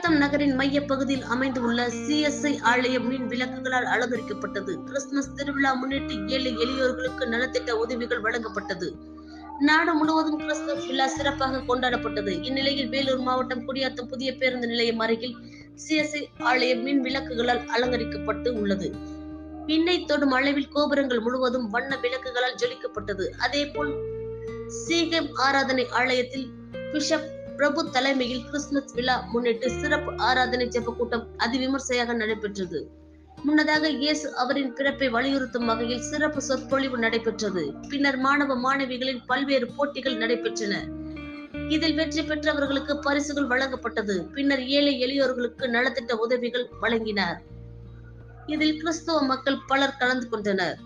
நகரின் மைய பகுதியில் அமைந்துள்ள சிஎஸ்ஐ ஆலயம் மின் விளக்குகளால் அலங்கரிக்கப்பட்டது. கிறிஸ்துமஸ் திருவிழா முன்னிட்டு ஏழை எளியோர்களுக்கு நலத்திட்ட உதவிகள் வழங்கப்பட்டது. நாடு முழுவதும் கிறிஸ்துமஸ் விழா சிறப்பாக கொண்டாடப்பட்டது. இந்நிலையில் வேலூர் மாவட்டம் குடியாத்தம் புதிய பேருந்து நிலையம் அருகில் சிஎஸ்ஐ ஆலய மின் விளக்குகளால் அலங்கரிக்கப்பட்டு உள்ளது. விண்ணை தொடும் அளவில் கோபுரங்கள் முழுவதும் வண்ண விளக்குகளால் ஜொலிக்கப்பட்டது. அதேபோல் சீகம் ஆராதனை ஆலயத்தில் பிஷப் பிரபு தலைமையில் கிறிஸ்துமஸ் விழா முன்னிட்டு சிறப்பு ஆராதனை ஜெப கூட்டம் அதிவிமர்சையாக நடைபெற்றது. முன்னதாக இயேசு அவரின் பிறப்பை வலியுறுத்தும் வகையில் சிறப்பு சொற்பொழிவு நடைபெற்றது. பின்னர் மாணவ மாணவிகளின் பல்வேறு போட்டிகள் நடைபெற்றன. இதில் வெற்றி பெற்றவர்களுக்கு பரிசுகள் வழங்கப்பட்டது. பின்னர் ஏழை எளியோர்களுக்கு நலத்திட்ட உதவிகள் வழங்கினார். இதில் கிறிஸ்தவ மக்கள் பலர் கலந்து கொண்டனர்.